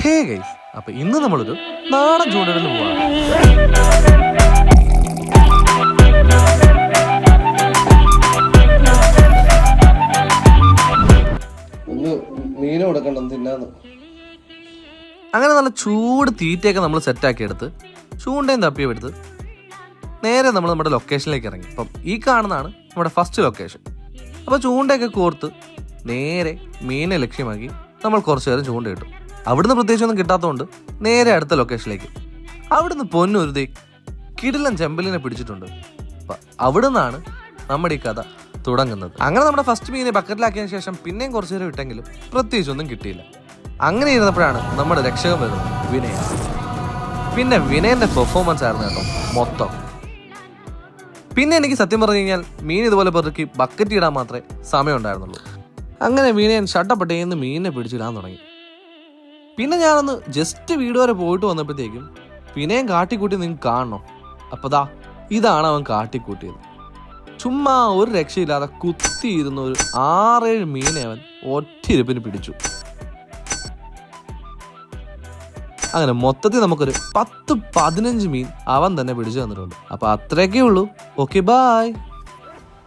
Hey guys അപ്പൊ ഇന്ന് നമ്മളൊരു നാടൻ ചൂണ്ടലിൽ പോവാണ്. ഒന്ന് മീന് കൊടുക്കണം തിന്നാന്ന്. അങ്ങനെ നല്ല ചൂട് തീറ്റയൊക്കെ നമ്മൾ സെറ്റാക്കി എടുത്ത് ചൂണ്ടയും തപ്പിയും എടുത്ത് നേരെ നമ്മൾ നമ്മുടെ ലൊക്കേഷനിലേക്ക് ഇറങ്ങി. അപ്പം ഈ കാണുന്നതാണ് നമ്മുടെ ഫസ്റ്റ് ലൊക്കേഷൻ അപ്പോൾ ചൂണ്ടയൊക്കെ കോർത്ത് നേരെ മീനെ ലക്ഷ്യമാക്കി നമ്മൾ കുറച്ചു നേരം ചൂണ്ട കിട്ടും അവിടുന്ന് പ്രത്യേകിച്ചൊന്നും കിട്ടാത്തതുകൊണ്ട് നേരെ അടുത്ത ലൊക്കേഷനിലേക്ക് അവിടുന്ന് പൊന്നുരുതി കിടിലൻ ചെമ്പലിനെ പിടിച്ചിട്ടുണ്ട്. അവിടെ അവിടുന്നാണ് നമ്മുടെ ഈ കഥ തുടങ്ങുന്നത്. അങ്ങനെ നമ്മുടെ ഫസ്റ്റ് മീനെ ബക്കറ്റിലാക്കിയതിനു ശേഷം പിന്നെയും കുറച്ചു നേരം ഇട്ടെങ്കിലും പ്രത്യേകിച്ചൊന്നും കിട്ടിയില്ല. അങ്ങനെ ഇരുന്നപ്പോഴാണ് നമ്മുടെ രക്ഷകൻ വരുന്നത് വിനയ. പിന്നെ വിനയന്റെ പെർഫോമൻസ് ആയിരുന്നു കേട്ടോ മൊത്തം. പിന്നെ എനിക്ക് സത്യം പറഞ്ഞു കഴിഞ്ഞാൽ മീൻ ഇതുപോലെ പെറുക്കി ബക്കറ്റ് ഇടാൻ മാത്രമേ സമയം ഉണ്ടായിരുന്നുള്ളൂ അങ്ങനെ വീണേൻ ഷട്ടപ്പെട്ടേന്ന് മീനിനെ പിടിച്ചിടാൻ തുടങ്ങി. പിന്നെ ഞാനൊന്ന് ജസ്റ്റ് വീട് വരെ പോയിട്ട് വന്നപ്പോഴത്തേക്കും പിന്നെയും കാട്ടിക്കൂട്ടി നിങ്ങൾക്ക് കാണണം? അപ്പതാ ഇതാണ് അവൻ കാട്ടിക്കൂട്ടിയത്. ചുമ്മാ ഒരു രക്ഷയില്ലാതെ കുത്തിയിരുന്ന ഒരു ആറേഴ് മീനെ അവൻ ഒറ്റയിരുപ്പിന് പിടിച്ചു. അങ്ങനെ മൊത്തത്തിൽ നമുക്കൊരു പത്ത് പതിനഞ്ച് മീൻ അവൻ തന്നെ പിടിച്ചു തന്നിട്ടുണ്ട്. അപ്പൊ അത്രയൊക്കെ ഉള്ളൂ. Okay bye